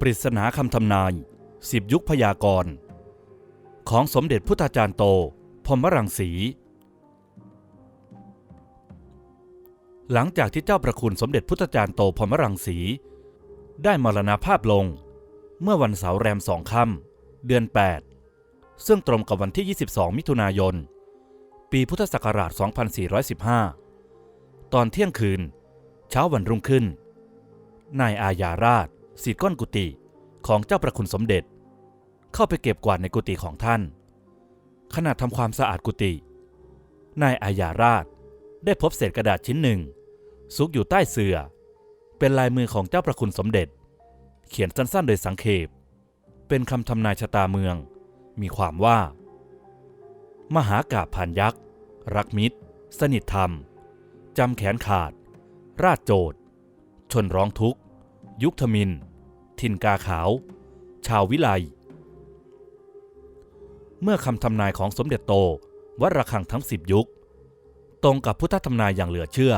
ปริศนาคำทำนายสิบยุคพยากรณ์ ของสมเด็จพุทธาจารย์โต พรหมรังสี หลังจากที่เจ้าประคุณสมเด็จพุทธาจารย์โตพรหมรังสี ได้มรณภาพลง เมื่อวันเสาร์แรมสองค่ำเดือน 8 ซึ่งตรงกับวันที่ 22 มิถุนายน ปีพุทธศักราช 2415 ตอนเที่ยงคืน เช้าวันรุ่งขึ้น นายอาญาราช สีก้นกุฏิของเจ้าประคุณสมเด็จ เข้าไปเก็บกวาดในกุฏิของท่าน ขณะทำความสะอาดกุฏินายอาญาราชได้พบเศษกระดาษชิ้นหนึ่ง ซุกอยู่ใต้เสื่อ เป็นลายมือของเจ้าประคุณสมเด็จ เขียนสั้นๆ โดยสังเขปเป็นคำทำนายชะตาเมือง มีความว่า มหากาบผ่านยักษ์ รักมิตร สนิทธรรมจำแขนขาด ราชโจดชนร้องทุกข์ ยุคทมิน ทินกาขาว ชาววิไล เมื่อคำทำนายของสมเด็จโตวัดระฆังทั้งสิบยุค ตรงกับพุทธทำนายอย่างเหลือเชื่อ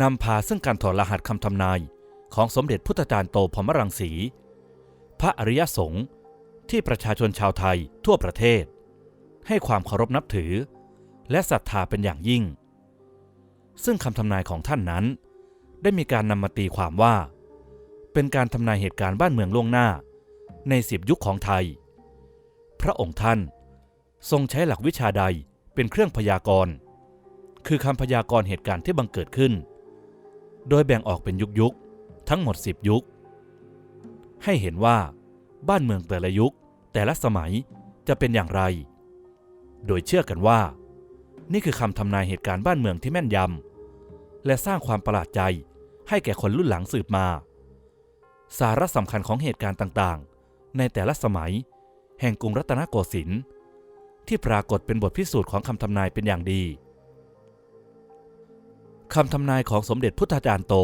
นำพาซึ่งการถอดรหัสคำทำนายของสมเด็จพุทธจารย์โตพมรังสี พระอริยสงฆ์ที่ประชาชนชาวไทยทั่วประเทศ ให้ความเคารพนับถือ และศรัทธาเป็นอย่างยิ่ง ซึ่งคำทำนายของท่านนั้น ได้มีการนำมาตีความว่า เป็นการทำนายเหตุการณ์บ้านเมืองล่วงหน้า ในสิบยุคของไทย พระองค์ท่าน ทรงใช้หลักวิชาใดเป็นเครื่องพยากรณ์ คือคำพยากรณ์เหตุการณ์ที่บังเกิดขึ้น โดยแบ่งออกเป็นยุคยุคๆทั้งหมดสิบยุค ให้เห็นว่า บ้านเมืองแต่ละยุคแต่ละสมัยจะเป็นอย่างไร โดยเชื่อกันว่า นี่คือคำทำนายเหตุการณ์บ้านเมืองที่แม่นยำและสร้างความประหลาดใจให้แก่คนรุ่นหลังสืบมา สาระสำคัญของเหตุการณ์ต่างๆ ในแต่ละสมัย แห่งกรุงรัตนโกสินทร์ที่ปรากฏเป็นบทพิสูจน์ของคำทำนายเป็นอย่างดีคำทำนายของสมเด็จพุทธาจารย์โต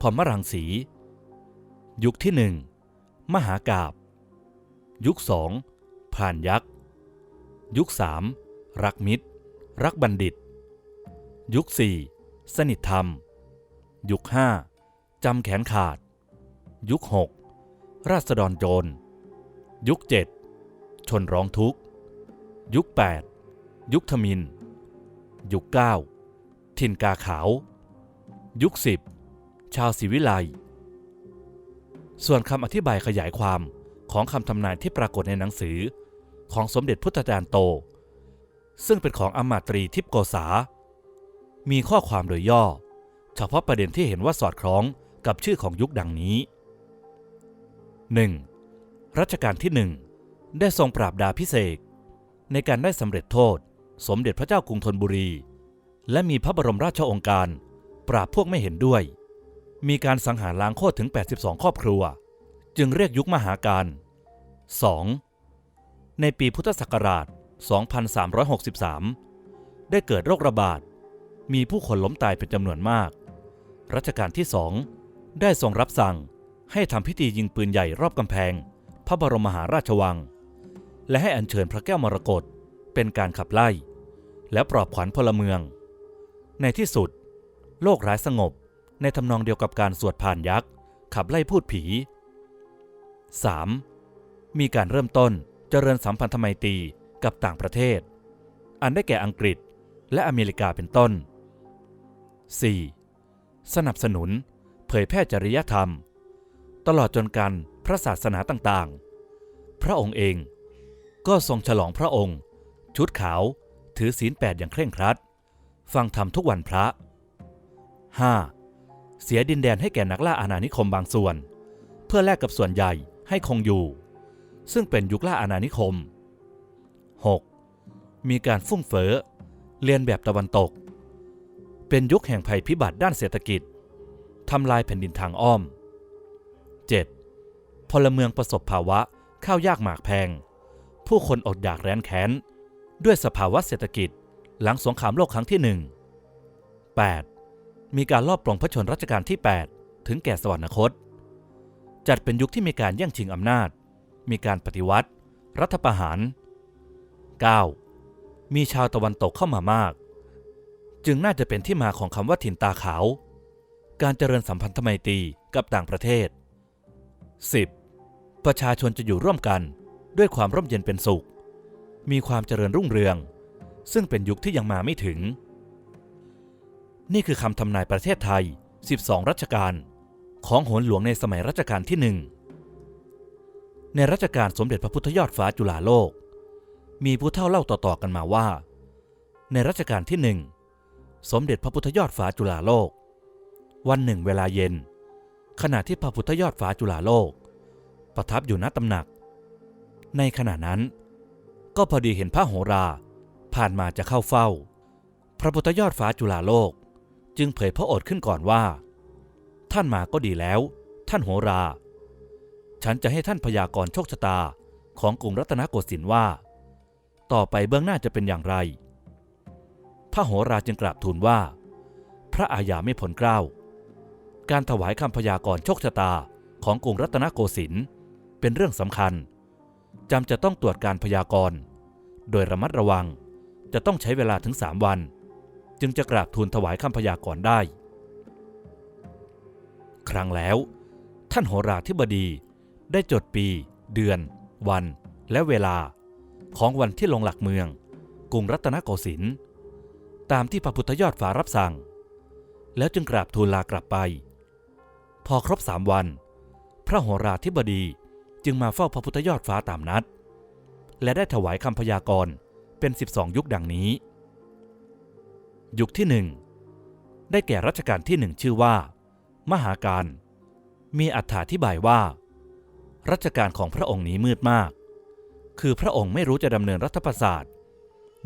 พรหมรังสี ยุคที่หนึ่งมหากาบ ยุคสองผ่านยักษ์ ยุคสามรักมิตร รักบัณฑิต ยุคสี่สนิทธรรม ยุคห้าจำแขนขาด ยุคหกราษฎรโจร ยุคเจ็ดชนร้องทุกข์ ยุค 8 ยุคทมิน ยุค 9 ทินกาขาว ยุค 10 ชาวศรีวิไลส่วนคำอธิบายขยายความของคำทำนายที่ปรากฏในหนังสือของสมเด็จพุทธจารย์โต ซึ่งเป็นของอมาตรีทิพโกษา มีข้อความโดยย่อ เฉพาะประเด็นที่เห็นว่าสอดคล้องกับชื่อของยุคดังนี้ 1. รัชกาลที่หนึ่งได้ทรงปราบดาพิเศษในการได้สำเร็จโทษ สมเด็จพระเจ้ากรุงธนบุรี และมีพระบรมราชโองการ ปราบพวกไม่เห็นด้วย มีการสังหารล้างโคตรถึง 82 ครอบครัว จึงเรียกยุคมหาการ 2. ในปีพุทธศักราช 2363 ได้เกิดโรคระบาด มีผู้คนล้มตายเป็นจำนวนมาก รัชกาลที่สองได้ทรงรับสั่ง ให้ทำพิธียิงปืนใหญ่รอบกำแพง พระบรมมหาราชวัง และให้อัญเชิญพระแก้วมรกตเป็นการขับไล่ และปลอบขวัญพลเมือง ในที่สุด โลกร้ายสงบในทำนองเดียวกับการสวดผ่านยักษ์ ขับไล่พูดผี 3. มีการเริ่มต้นเจริญสัมพันธไมตรีกับต่างประเทศ อันได้แก่อังกฤษและอเมริกาเป็นต้น 4. สนับสนุน เผยแพร่จริยธรรม ตลอดจนการพระศาสนาต่างๆ พระองค์เองก็ทรงฉลองพระองค์ ชุดขาวถือศีลแปดอย่างเคร่งครัด ฟังธรรมทุกวันพระ 5. เสียดินแดนให้แก่นักล่าอาณานิคมบางส่วน เพื่อแลกกับส่วนใหญ่ให้คงอยู่ ซึ่งเป็นยุคล่าอาณานิคม 6. มีการฟุ่มเฟ้อเรียนแบบตะวันตก เป็นยุคแห่งภัยพิบัติด้านเศรษฐกิจทำลายแผ่นดินทางอ้อม พลเมืองประสบภาวะข้าวยากหมากแพง ผู้คนอดอยากแร้นแค้น ด้วยสภาวะเศรษฐกิจหลังสงครามโลกครั้งที่หนึ่ง 8. มีการลอบปลงพระชนรัชกาลที่ 8 ถึงแก่สวรรคต จัดเป็นยุคที่มีการแย่งชิงอำนาจ มีการปฏิวัติ รัฐประหาร 9. มีชาวตะวันตกเข้ามามาก จึงน่าจะเป็นที่มาของคำว่าถิ่นตาขาว การเจริญสัมพันธไมตรีกับต่างประเทศ 10. ประชาชนจะอยู่ร่วมกันด้วยความร่มเย็นเป็นสุข มีความเจริญรุ่งเรือง ซึ่งเป็นยุคที่ยังมาไม่ถึง นี่คือคำทำนายประเทศไทย 12 รัชกาลของโหนหลวงในสมัยรัชกาลที่หนึ่งในรัชกาลสมเด็จพระพุทธยอดฟ้าจุฬาโลก มีผู้เฒ่าเล่าต่อๆกันมาว่า ในรัชกาลที่หนึ่งสมเด็จพระพุทธยอดฟ้าจุฬาโลก วันหนึ่งเวลาเย็น ขณะที่พระพุทธยอดฟ้าจุฬาโลก ประทับอยู่ณตำหนัก ในขณะนั้น ก็พอดีเห็นพระโหราผ่านมาจะเข้าเฝ้า พระพุทธยอดฟ้าจุฬาโลก จึงเผยพระโอษฐ์ขึ้นก่อนว่า ท่านมาก็ดีแล้ว ท่านโหรา ฉันจะให้ท่านพยากรณ์โชคชะตาของกรุงรัตนโกสินทร์ว่า ต่อไปเบื้องหน้าจะเป็นอย่างไร พระโหราจึงกราบทูลว่า พระอาญาไม่ผลเกล้า การถวายคำพยากรณ์โชคชะตาของกรุงรัตนโกสินทร์ เป็นเรื่องสำคัญจำจะต้องตรวจการพยากรณ์ โดยระมัดระวังจะต้องใช้เวลาถึงสามวัน จึงจะกราบทูลถวายคำพยากรณ์ได้ ครั้งแล้ว ท่านโหราธิบดีได้จดปี เดือน วัน และเวลา ของวันที่ลงหลักเมือง กรุงรัตนโกสินทร์ตามที่พระพุทธยอดฟ้ารับสั่ง แล้วจึงกราบทูลลากลับไป พอครบสามวัน พระโหราธิบดี จึงมาเฝ้าพระพุทธยอดฟ้าตามนัด และได้ถวายคำพยากรณ์เป็น 12 ยุคดังนี้ ยุคที่หนึ่งได้แก่รัชกาลที่หนึ่งชื่อว่า มหาการ มีอัถาธิบายว่า รัชกาลของพระองค์นี้มืดมาก คือพระองค์ไม่รู้จะดำเนินรัฐประศาสตร์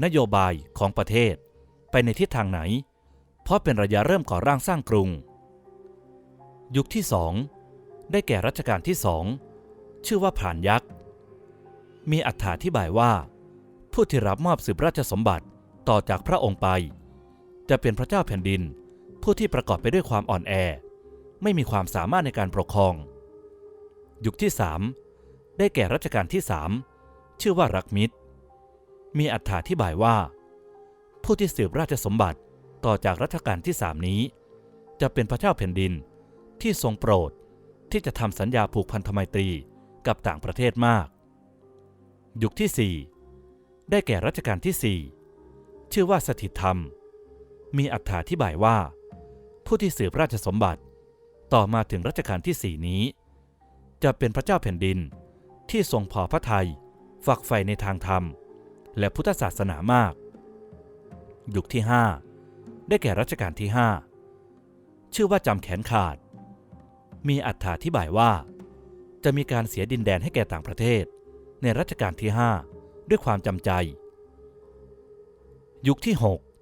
นโยบายของประเทศไปในทิศทางไหน เพราะเป็นระยะเริ่มก่อร่างสร้างกรุง ยุคที่สองได้แก่รัชกาลที่สอง ชื่อว่าผ่านยักษ์ มีอัถาธิบายว่า ผู้ที่รับมอบสืบราชสมบัติต่อจากพระองค์ไป จะเป็นพระเจ้าแผ่นดิน ผู้ที่ประกอบไปด้วยความอ่อนแอ ไม่มีความสามารถในการปกครอง ยุคที่สามได้แก่รัชกาลที่สามชื่อว่ารักมิตร มีอัถาธิบายว่า ผู้ที่สืบราชสมบัติต่อจากรัชกาลที่สามนี้ จะเป็นพระเจ้าแผ่นดินที่ทรงโปรดที่จะทำสัญญาผูกพันธไมตรี กับต่างประเทศมาก ยุคที่ 4 ได้แก่รัชกาลที่ 4 ชื่อว่าสถิตธรรม มีอธิบายว่า ผู้ที่สืบราชสมบัติ ต่อมาถึงรัชกาลที่ 4 นี้ จะเป็นพระเจ้าแผ่นดินที่ทรงพอพระทัยฝักใฝ่ในทางธรรม และพุทธศาสนามาก ยุคที่ 5 ได้แก่รัชกาลที่ 5 ชื่อว่าจำแขนขาด มีอธิบายว่า จะมีการเสียดินแดนให้แก่ต่างประเทศ ในรัชกาลที่ 5 ด้วยความจำใจ ยุคที่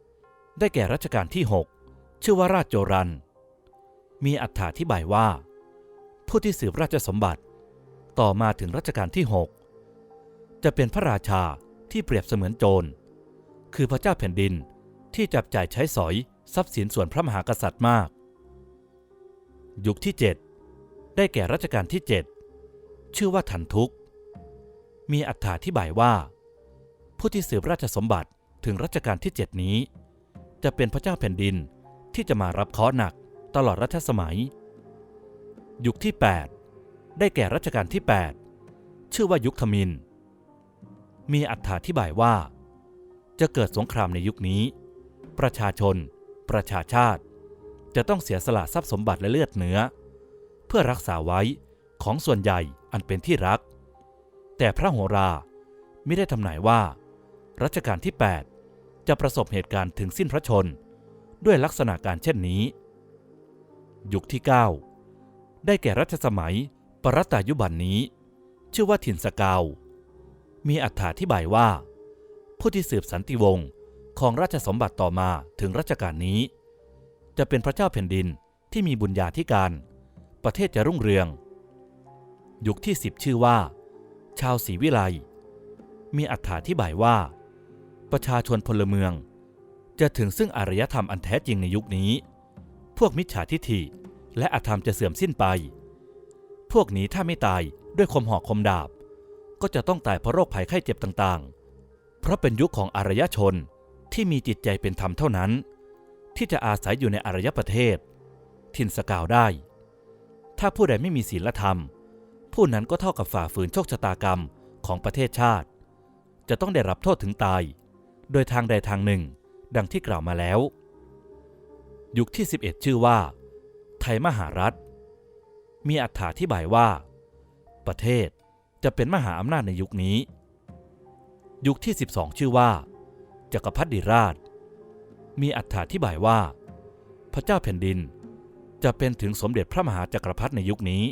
6 ได้แก่รัชกาลที่ 6 ชื่อว่าราชโจรัน มีอธิบายว่า ผู้ที่สืบราชสมบัติ ต่อมาถึงรัชกาลที่ 6 จะเป็นพระราชาที่เปรียบเสมือนโจร คือพระเจ้าแผ่นดินที่จับจ่ายใช้สอยทรัพย์สินส่วนพระมหากษัตริย์มาก ยุคที่ 7 ได้แก่รัชกาลที่ 7 ชื่อว่าทันทุก มีอธิบายว่า ผู้ที่สืบราชสมบัติถึงรัชกาลที่ 7 นี้ จะเป็นพระเจ้าแผ่นดินที่จะมารับเคราะห์หนักตลอดรัชสมัย ยุคที่ 8 ได้แก่รัชกาลที่ 8 ชื่อว่ายุคทมิน มีอัถาธิบายว่า จะเกิดสงครามในยุคนี้ ประชาชน ประชาชาติ จะต้องเสียสละทรัพย์สมบัติและเลือดเนื้อ เพื่อรักษาไว้ของส่วนใหญ่ อันเป็นที่รัก แต่พระโหราไม่ได้ทำนายว่า รัชกาลที่ 8 จะประสบเหตุการณ์ถึงสิ้นพระชน ด้วยลักษณะการเช่นนี้ ยุคที่ 9 ได้แก่รัชสมัยปรัตตายุบันนี้ ชื่อว่าถิ่นสกาว มีอธิบายว่า ผู้ที่สืบสันติวงศ์ของราชสมบัติต่อมาถึงรัชกาลนี้ จะเป็นพระเจ้าแผ่นดินที่มีบุญญาธิการ ประเทศจะรุ่งเรือง ยุคที่10ชื่อว่า ชาวศรีวิไลมีอัถาธิบายว่า ประชาชนพลเมือง จะถึงซึ่งอารยธรรมอันแท้จริงในยุคนี้ พวกมิจฉาทิฐิและอธรรมจะเสื่อมสิ้นไป พวกนี้ถ้าไม่ตายด้วยคมหอกคมดาบ ก็จะต้องตายเพราะโรคภัยไข้เจ็บต่างๆ เพราะเป็นยุคของอารยชนที่มีจิตใจเป็นธรรมเท่านั้น ที่จะอาศัยอยู่ในอารยประเทศ ทินสกาวได้ ถ้าผู้ใดไม่มีศีลธรรม ผู้นั้นก็เท่ากับฝ่าฝืนโชคชะตากรรมของประเทศชาติ จะต้องได้รับโทษถึงตาย โดยทางใดทางหนึ่ง ดังที่กล่าวมาแล้ว ยุคที่ 11 ชื่อว่า ไทยมหารัฐ มีอธิธิบายว่า ประเทศจะเป็นมหาอำนาจในยุคนี้ ยุคที่ 12 ชื่อว่าจักรพรรดิราช มีอัถาธิบายว่า พระเจ้าแผ่นดิน จะเป็นถึงสมเด็จพระมหาจักรพรรดิในยุคนี้